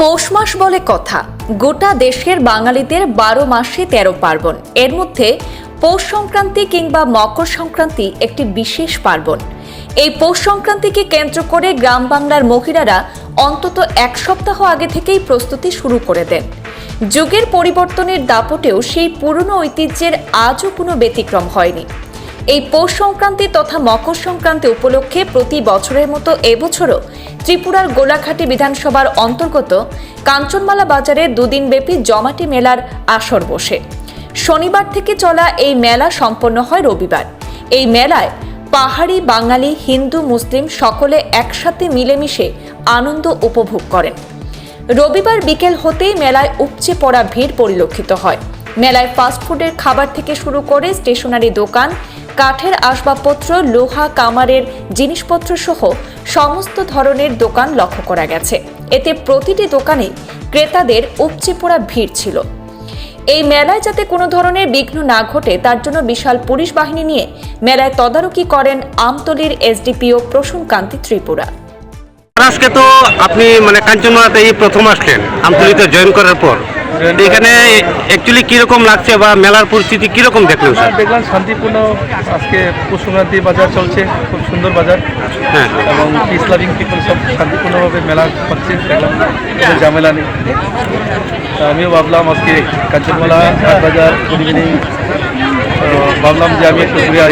পৌষ মাস বলে কথা। গোটা দেশের বাঙালিদের বারো মাসে তেরো পার্বণ। এর মধ্যে পৌষ সংক্রান্তি কিংবা মকর সংক্রান্তি একটি বিশেষ পার্বণ। এই পৌষ সংক্রান্তিকে কেন্দ্র করে গ্রাম বাংলার মহিলারা অন্তত এক সপ্তাহ আগে থেকেই প্রস্তুতি শুরু করে দেন। যুগের পরিবর্তনের দাপটেও সেই পুরনো ঐতিহ্যের আজও কোনো ব্যতিক্রম হয়নি। এই পৌষ সংক্রান্তি তথা মকর সংক্রান্তি উপলক্ষে প্রতি বছরের মতো এবছরও ত্রিপুরার গোলাঘাটি বিধানসভার অন্তর্গত কাঞ্চনমালা বাজারে দুদিনব্যাপী জমাটি মেলার আসর বসে। শনিবার থেকে চলা এই মেলা সম্পন্ন হয় রবিবার। এই মেলায় পাহাড়ি বাঙালি, হিন্দু, মুসলিম সকলে একসাথে মিলেমিশে আনন্দ উপভোগ করেন। রবিবার বিকেল হতেই মেলায় উপচে পড়া ভিড় পরিলক্ষিত হয়। মেলায় ফাস্টফুডের খাবার থেকে শুরু করে স্টেশনারি দোকান, কাঠের আসবাবপত্র, লোহা, কামারের জিনিসপত্র সহ সমস্ত ধরনের দোকান লক্ষ্য করা গেছে। এতে প্রতিটি দোকানে ক্রেতাদের উপচে পড়া ভিড় ছিল। এই মেলায় যাতে কোনো ধরনের বিঘ্ন না ঘটে তার জন্য বিশাল পুলিশ বাহিনী নিয়ে মেলায় তদারকি করেন আমতলির এসডিপিও প্রসূন কান্তি ত্রিপুরা। আজকে তো আপনি মানে কাঞ্চনমালাতে এই প্রথম আসলেন আমতলিতে জয়েন করার পর। এখানে অ্যাকচুয়ালি কীরকম লাগছে বা মেলার পরিস্থিতি কীরকম দেখলেন স্যার? দেখলাম শান্তিপূর্ণ আজকে পৌষ বাজার চলছে খুব সুন্দর বাজার। হ্যাঁ। এবং পিস লাভিং পিপল সব শান্তিপূর্ণভাবে মেলা করছে দেখলাম ঝামেলা নেই। आम्ही बाबला मस्के कंचनमला हाट बाज़ार गुड इव्हनिंग बाबला म्हणजे आम्ही एक प्रक्रिया